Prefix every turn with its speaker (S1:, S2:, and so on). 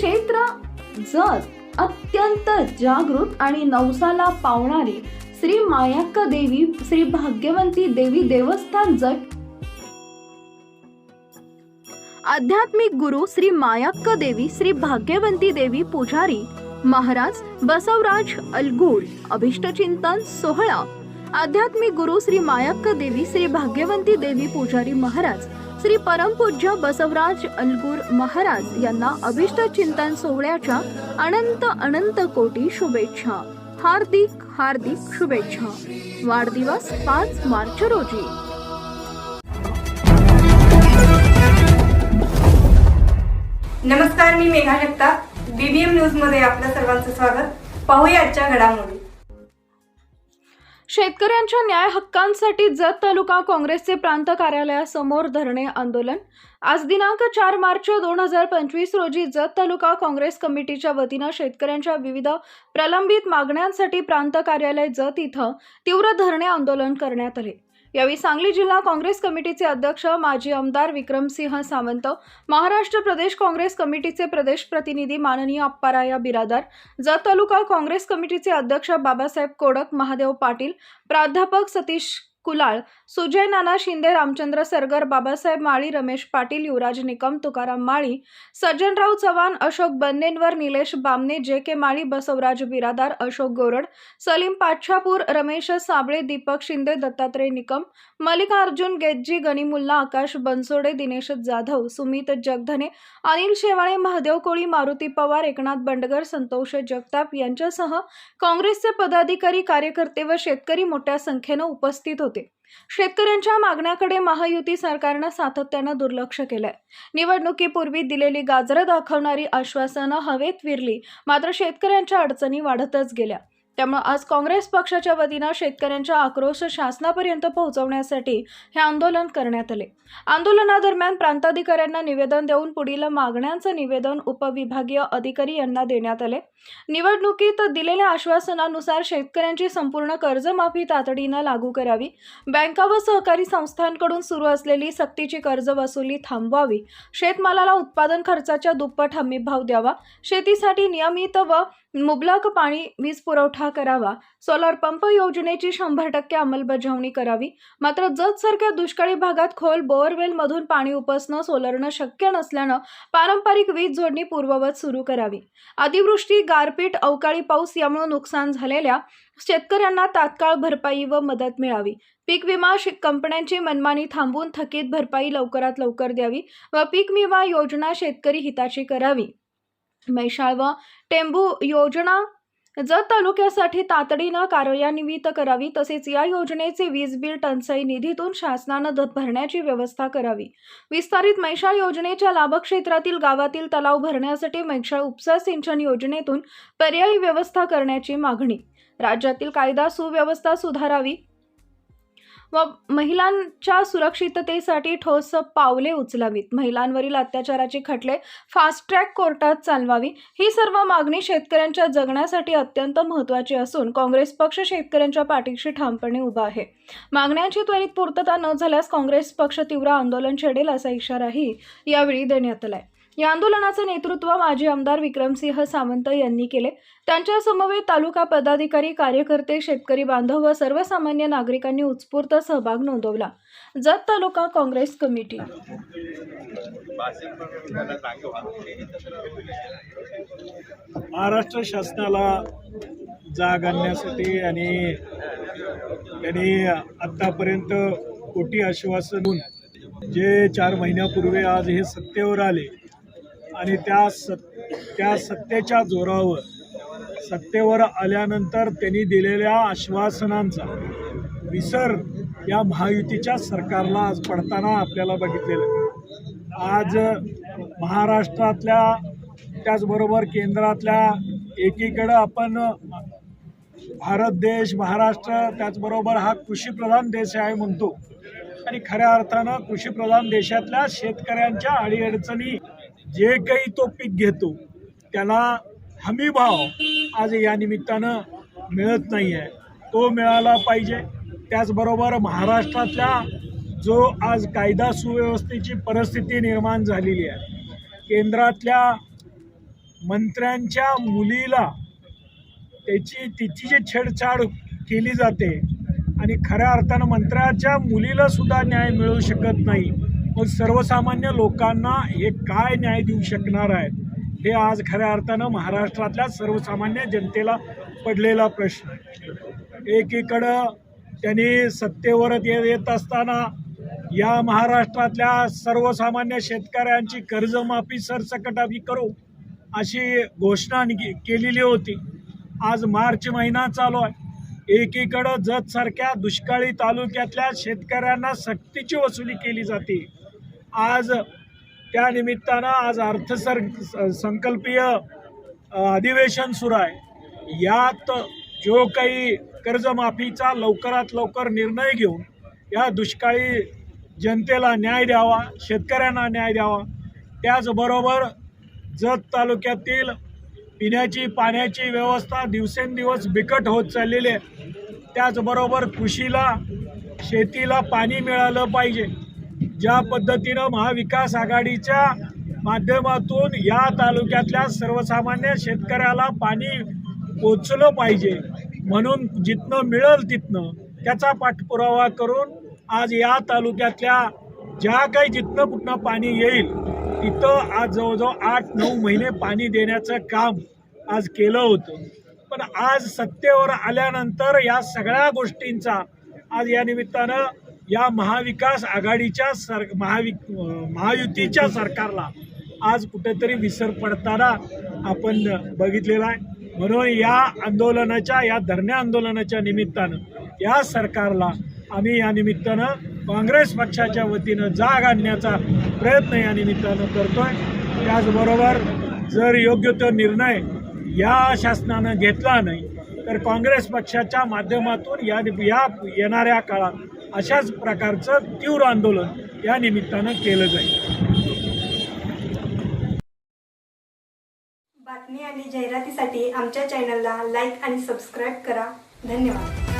S1: क्षेत्र जत अत्यंत जागृत आणि नवसाला पावणारी श्री मायाक्का देवी श्री भाग्यवंती देवी देवस्थान जट आध्यात्मिक गुरु श्री मायाक्का देवी श्री भाग्यवंती देवी पुजारी महाराज बसवराज अलगूळ अभिष्टचिंतन सोहळा आध्यात्मिक गुरु श्री मायाक्का देवी श्री भाग्यवंती देवी पुजारी महाराज श्री परमपूज्य बसवराज अलगूर महाराज यांना अभिष्ट चिंतन सोहळ्याच्या अनंत अनंत कोटी शुभेच्छा. हार्दिक हार्दिक शुभेच्छा. वाढदिवस पाच मार्च रोजी.
S2: नमस्कार मी मेघा जगताप. बीबीएम न्यूजमध्ये आपल्या सर्वांचं स्वागत. पाहूया आजच्या घडामोडी.
S1: शेतकऱ्यांच्या न्याय हक्कांसाठी जत तालुका काँग्रेसचे प्रांत कार्यालयासमोर धरणे आंदोलन. आज दिनांक चार मार्च दोन हजार पंचवीस रोजी जत तालुका काँग्रेस कमिटीच्या वतीनं शेतकऱ्यांच्या विविध प्रलंबित मागण्यांसाठी प्रांत कार्यालय जत इथं तीव्र धरणे आंदोलन करण्यात आले. यावेळी सांगली जिल्हा काँग्रेस कमिटीचे अध्यक्ष माजी आमदार विक्रमसिंह सावंत महाराष्ट्र प्रदेश काँग्रेस कमिटीचे प्रदेश प्रतिनिधी माननीय अप्पाराया बिरादार जत तालुका काँग्रेस कमिटीचे अध्यक्ष बाबासाहेब कोडक महादेव पाटील प्राध्यापक सतीश कुलाळ सुजय नाना शिंदे रामचंद्र सरगर बाबासाहेब माळी रमेश पाटील युवराज निकम तुकाराम माळी सज्जनराव चव्हाण अशोक बन्नेनवर निलेश बामने जे के माळी बसवराज बिरादार अशोक गोरड सलीम पाच्छापूर रमेश साबळे दीपक शिंदे दत्तात्रय निकम मल्लिकार्जुन गेज्जी गणिमुल्ला आकाश बनसोडे दिनेश जाधव सुमित जगधने अनिल शेवाळे महादेव कोळी मारुती पवार एकनाथ बंडगर संतोष जगताप यांच्यासह काँग्रेसचे पदाधिकारी कार्यकर्ते व शेतकरी मोठ्या संख्येनं उपस्थित होते. शेतकऱ्यांच्या मागण्याकडे महायुती सरकारनं सातत्यानं दुर्लक्ष केलंय. निवडणुकीपूर्वी दिलेली गाजरं दाखवणारी आश्वासनं हवेत विरली मात्र शेतकऱ्यांच्या अडचणी वाढतच गेल्या. त्यामुळे आज काँग्रेस पक्षाच्या वतीनं शेतकऱ्यांचा आक्रोश शासनापर्यंत पोहोचवण्यासाठी हे आंदोलन करण्यात आले. आंदोलनादरम्यान प्रांताधिकाऱ्यांना निवेदन देऊन पुढील मागण्यांचं निवेदन उपविभागीय अधिकारी यांना देण्यात आले. निवडणुकीत दिलेल्या आश्वासनानुसार शेतकऱ्यांची संपूर्ण कर्जमाफी तातडीनं लागू करावी. बँका व सहकारी संस्थांकडून सुरू असलेली सक्तीची कर्ज वसुली थांबवावी. शेतमालाला उत्पादन खर्चाच्या दुप्पट हमीभाव द्यावा. शेतीसाठी नियमित व मुबलक पाणी वीज पुरवठा करावा. सोलार पंप योजनेची शंभर टक्के अंमलबजावणी करावी. मात्र जतसारख्या दुष्काळी भागात खोल बोअरवेलमधून पाणी उपसणं सोलरनं शक्य नसल्यानं पारंपरिक वीज जोडणी पूर्ववत सुरू करावी. अतिवृष्टी गारपीट अवकाळी पाऊस यामुळे नुकसान झालेल्या शेतकऱ्यांना तात्काळ भरपाई व मदत मिळावी. पीक विमा कंपन्यांची मनमानी थांबवून थकीत भरपाई लवकरात लवकर द्यावी व पीक विमा योजना शेतकरी हिताची करावी. मैशाळ व टेंबू योजना जत तालुक्यासाठी तातडीनं कार्यान्वित करावी तसेच या योजनेचे वीज बिल टंचाई निधीतून शासनानं द- भरण्याची व्यवस्था करावी. विस्तारित मैशाळ योजनेच्या लाभक्षेत्रातील गावातील तलाव भरण्यासाठी मैशाळ उपसा सिंचन योजनेतून पर्यायी व्यवस्था करण्याची मागणी. राज्यातील कायदा सुव्यवस्था सुधारावी व महिलांच्या सुरक्षिततेसाठी ठोस पावले उचलावीत. महिलांवरील अत्याचाराची खटले फास्ट ट्रॅक कोर्टात चालवावी. ही सर्व मागणी शेतकऱ्यांच्या जगण्यासाठी अत्यंत महत्त्वाची असून काँग्रेस पक्ष शेतकऱ्यांच्या पाठीशी ठामपणे उभा आहे. मागण्यांची त्वरित पूर्तता न झाल्यास काँग्रेस पक्ष तीव्र आंदोलन छेडेल असा इशाराही यावेळी देण्यात आहे या आंदोलनाचं नेतृत्व माजी आमदार विक्रमसिंह सावंत यांनी केले. त्यांच्या समवेत तालुका पदाधिकारी कार्यकर्ते शेतकरी बांधव व सर्वसामान्य नागरिकांनी उत्स्फूर्त सहभाग नोंदवला. Jath taluka Congress committee.
S3: Maharashtra शासनाला जाग आणण्यासाठी आणि त्यांनी आत्तापर्यंत कोटी आश्वासन जे चार महिन्यापूर्वी आज हे सत्तेवर आले आणि त्या सत् त्या सत्तेच्या जोरावर सत्तेवर आल्यानंतर त्यांनी दिलेल्या आश्वासनांचा विसर या महायुतीच्या सरकारला आज पडताना आपल्याला बघितलेलं आज महाराष्ट्रातल्या त्याचबरोबर केंद्रातल्या एकीकडं आपण भारत देश महाराष्ट्र त्याचबरोबर हा कृषीप्रधान देश आहे म्हणतो. आणि खऱ्या अर्थानं कृषीप्रधान देशातल्या शेतकऱ्यांच्या अडीअडचणी जे काही तो पीक घेतो त्याला हमी भाव आज या निमित्तानं मिळत नाही आहे तो मिळाला पाहिजे. त्याचबरोबर महाराष्ट्रातल्या जो आज कायदा सुव्यवस्थेची परिस्थिती निर्माण झालेली आहे केंद्रातल्या मंत्र्यांच्या मुलीला त्याची तिची जी छेडछाड केली जाते आणि खऱ्या अर्थानं मंत्र्याच्या मुलीला सुद्धा न्याय मिळू शकत नाही. मग सर्वसामान्य लोकांना हे काय न्याय देऊ शकणार आहेत? हे आज खऱ्या अर्थानं महाराष्ट्रातल्या सर्वसामान्य जनतेला पडलेला प्रश्न आहे. एकीकडं त्यांनी सत्तेवर येत असताना या महाराष्ट्रातल्या सर्वसामान्य शेतकऱ्यांची कर्जमाफी सरसकटावी करू अशी घोषणा केलेली होती. आज मार्च महिना चालू आहे. एकीकडं जतसारख्या दुष्काळी तालुक्यातल्या शेतकऱ्यांना सक्तीची वसुली केली जाते. आज त्या निमित्तानं आज अर्थसर संकल्पीय अधिवेशन सुरू आहे. यात जो काही कर्जमाफीचा लवकरात लवकर निर्णय घेऊन या दुष्काळी जनतेला न्याय द्यावा शेतकऱ्यांना न्याय द्यावा त्याचबरोबर जत तालुक्यातील पिण्याची पाण्याची व्यवस्था दिवसेंदिवस बिकट होत चाललेली आहे. त्याचबरोबर कृषीला शेतीला पाणी मिळालं पाहिजे. ज्या पद्धतीनं महाविकास आघाडीच्या माध्यमातून या तालुक्यातल्या सर्वसामान्य शेतकऱ्याला पाणी पोचलं पाहिजे म्हणून जिथनं मिळेल तिथनं त्याचा पाठपुरावा करून आज या तालुक्यातल्या ज्या काही जिथनं कुठनं पाणी येईल तिथं आज जवळजवळ आठ नऊ महिने पाणी देण्याचं काम आज केलं होतं. पण आज सत्तेवर आल्यानंतर या सगळ्या गोष्टींचा आज या निमित्तानं या महाविकास आघाडीच्या सर महावि महायुतीच्या सरकारला आज कुठेतरी विसर पडताना आपण बघितलेला आहे. म्हणून या आंदोलनाच्या या धरण्या आंदोलनाच्या निमित्तानं या सरकारला आम्ही या निमित्तानं काँग्रेस पक्षाच्या वतीनं जाग आणण्याचा प्रयत्न या निमित्तानं करतो आहे त्याचबरोबर जर योग्य तो निर्णय या शासनानं घेतला नाही तर काँग्रेस पक्षाच्या माध्यमातून या या येणाऱ्या काळात अशाच प्रकारचं तीव्र आंदोलन या निमित्तानं केलं जाईल.
S2: बातमी आणि जाहिरातीसाठी आमच्या चॅनलला लाईक आणि सबस्क्राईब करा. धन्यवाद.